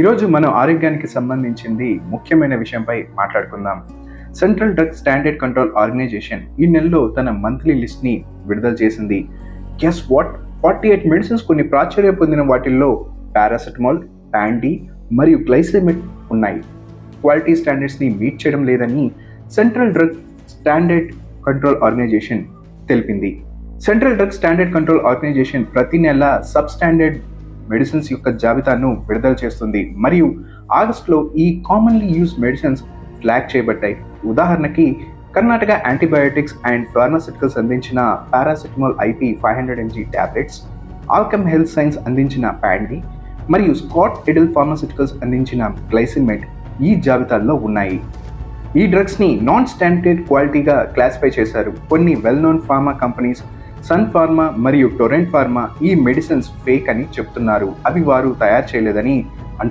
ఈరోజు మనం ఆరోగ్యానికి సంబంధించింది ముఖ్యమైన విషయంపై మాట్లాడుకుందాం. Central drug standard control organisation ఈ నెలలో తన మంత్లీ లిస్ట్ని విడుదల చేసింది. Guess what forty eight medicines కొన్ని ప్రాచుర్యం పొందిన వాటిల్లో పారాసెటమాల్ ప్యాండీ మరియు గ్లైసెమిక్ ఉన్నాయి. క్వాలిటీ స్టాండర్డ్స్ని మీట్ చేయడం లేదని central drug standard control organisation తెలిపింది. Central drug standard control organisation ప్రతి నెల సబ్ స్టాండర్డ్ మెడిసిన్స్ యొక్క జాబితాను విడుదల చేస్తుంది. మరియు ఆగస్టులో ఈ కామన్లీ యూజ్ మెడిసిన్స్ ఫ్లాగ్ చేయబడ్డాయి. ఉదాహరణకి కర్ణాటక యాంటీబయోటిక్స్ అండ్ ఫార్మాసిటికల్స్ అందించిన paracetamol IP five hundred MG tablets Alkem health science అందించిన ప్యాండీ మరియు స్కాట్ ఎడిల్ ఫార్మాసిటికల్స్ అందించిన గ్లైసిమెట్ ఈ జాబితాల్లో ఉన్నాయి. ఈ డ్రగ్స్ని నాన్ స్టాండర్డ్ క్వాలిటీగా క్లాసిఫై చేశారు. కొన్ని well known pharma companies Sun Pharma మరియు టొరెంట్ ఫార్మా ఈ మెడిసిన్స్ ఫేక్ అని చెప్తున్నారు. అవి వారు తయారు చేయలేదని